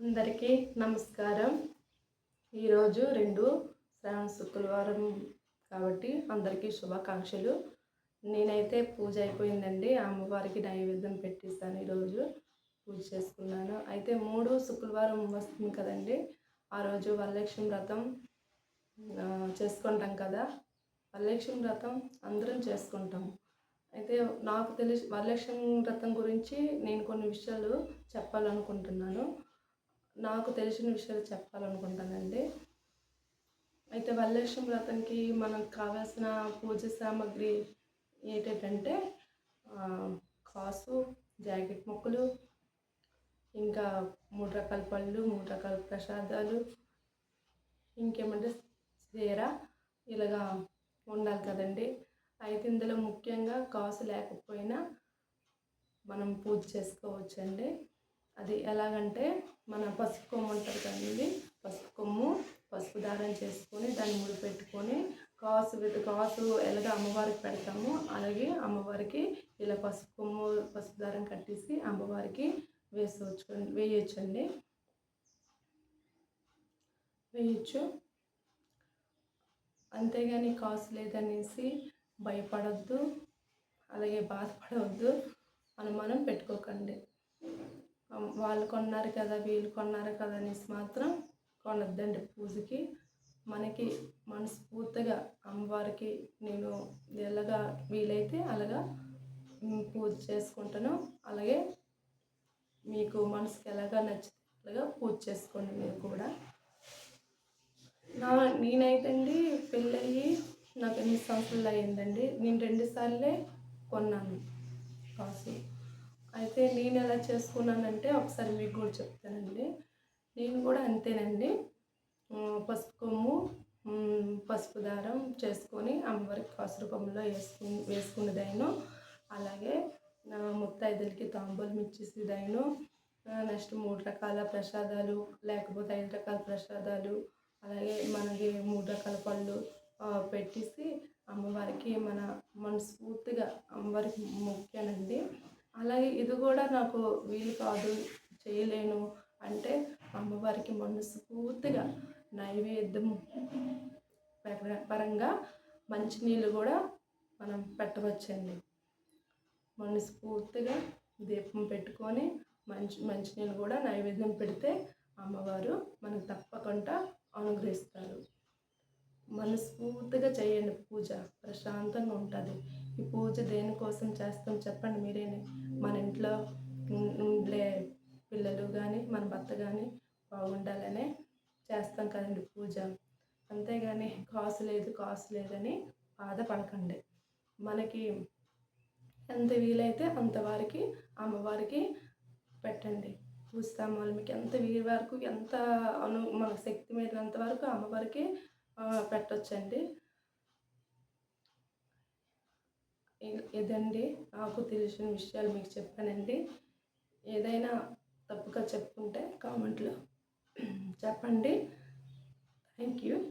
అందరికీ నమస్కారం. ఈరోజు రెండు శ్రావణ శుక్రవారం కాబట్టి అందరికీ శుభాకాంక్షలు. నేనైతే పూజ అయిపోయిందండి. అమ్మవారికి నైవేద్యం పెట్టిస్తాను ఈరోజు. పూజ చేసుకున్నాను. అయితే మూడు శుక్రవారం వస్తుంది కదండి. ఆ రోజు వరలక్ష్మి వ్రతం చేసుకుంటాం కదా. వరలక్ష్మి వ్రతం అందరం చేసుకుంటాం. అయితే నాకు తెలిసి వరలక్ష్మి వ్రతం గురించి నేను కొన్ని విషయాలు చెప్పాలనుకుంటున్నాను. నాకు తెలిసిన విషయాలు చెప్పాలనుకుంటానండి. అయితే వరలక్ష్మి వ్రతంకి మనకు కావాల్సిన పూజ సామాగ్రి ఏంటంటే కాసు జాకెట్ ముక్కలు ఇంకా మూడు రకాల పళ్ళు మూడు రకాల ప్రసాదాలు ఇంకేమంటే చీర ఇలాగా ఉండాలి కదండి. అయితే ఇందులో ముఖ్యంగా కాసు లేకపోయినా మనం పూజ చేసుకోవచ్చండి. అది ఎలాగంటే మన పసుపు కొమ్ము ఉంటుంది కదండి పసుపు కొమ్ము పసుపు దారం చేసుకొని దాన్ని ముడి పెట్టుకొని కాసు కాసు ఎలాగ అమ్మవారికి పెడతాము అలాగే అమ్మవారికి ఇలా పసుపు కొమ్ము పసుపు దారం కట్టేసి అమ్మవారికి వేసవచ్చు వేయచ్చండి. వేయచ్చు. అంతేగాని కాసు లేదనేసి భయపడద్దు అలాగే బాధపడవద్దు అనుమానం పెట్టుకోకండి. వాళ్ళు కొన్నారు కదా వీళ్ళు కొన్నారు కదా అనేసి మాత్రం కొనొద్దండి పూజకి. మనకి మనస్ఫూర్తిగా అమ్మవారికి నేను ఎలాగా వీలైతే అలాగా పూజ చేసుకుంటాను. అలాగే మీకు మనసుకి ఎలాగా నచ్చితే అలాగా పూజ చేసుకోండి మీరు కూడా. నా నేనైతే అండి పెళ్ళయ్యి నాకు ఎన్ని సంవత్సరాలు అయ్యిందండి నేను రెండుసార్లే కొన్నాను కాసు అయితే నేను ఎలా చేసుకున్నానంటే ఒకసారి మీకు కూడా చెప్తానండి. నేను కూడా అంతేనండి. పసుపు కొమ్ము పసుపు దారం చేసుకొని అమ్మవారికి కాసు రూపంలో వేసుకు వేసుకునేదాను. అలాగే ముత్తైదులకి తాంబూలం ఇచ్చేసేదైను. నెక్స్ట్ మూడు రకాల ప్రసాదాలు లేకపోతే ఐదు రకాల ప్రసాదాలు అలాగే మనకి మూడు రకాల పళ్ళు పెట్టేసి అమ్మవారికి మన మనస్ఫూర్తిగా అమ్మవారికి మొక్కానండి. అలాగే ఇది కూడా నాకు వీలు కాదు చేయలేను అంటే అమ్మవారికి మనస్ఫూర్తిగా నైవేద్యం పరంగా మంచినీళ్ళు కూడా మనం పెట్టవచ్చండి. మనస్ఫూర్తిగా దీపం పెట్టుకొని మంచి మంచినీళ్ళు కూడా నైవేద్యం పెడితే అమ్మవారు మనకు తప్పకుండా అనుగ్రహిస్తారు. మనస్ఫూర్తిగా చేయండి పూజ. ప్రశాంతంగా ఉంటుంది. ఈ పూజ దేనికోసం చేస్తాం చెప్పండి మీరేనే. మన ఇంట్లో ఉండే పిల్లలు కానీ మన భర్త కానీ బాగుండాలనే చేస్తాం కదండి పూజ. అంతేగాని కాసు లేదు కాసు లేదని బాధపడకండి. మనకి ఎంత వీలైతే అంతవారికి అమ్మవారికి పెట్టండి. పూస్తాం వాళ్ళు మీకు ఎంత వీరి వరకు ఎంత అను మన శక్తి మీద వరకు అమ్మవారికి పెట్టచ్చండి. ఇదండి నాకు తెలిసిన విషయాలు మీకు చెప్పానండి. ఏదైనా తప్పుగా చెప్పుకుంటే కామెంట్లో చెప్పండి. Thank you.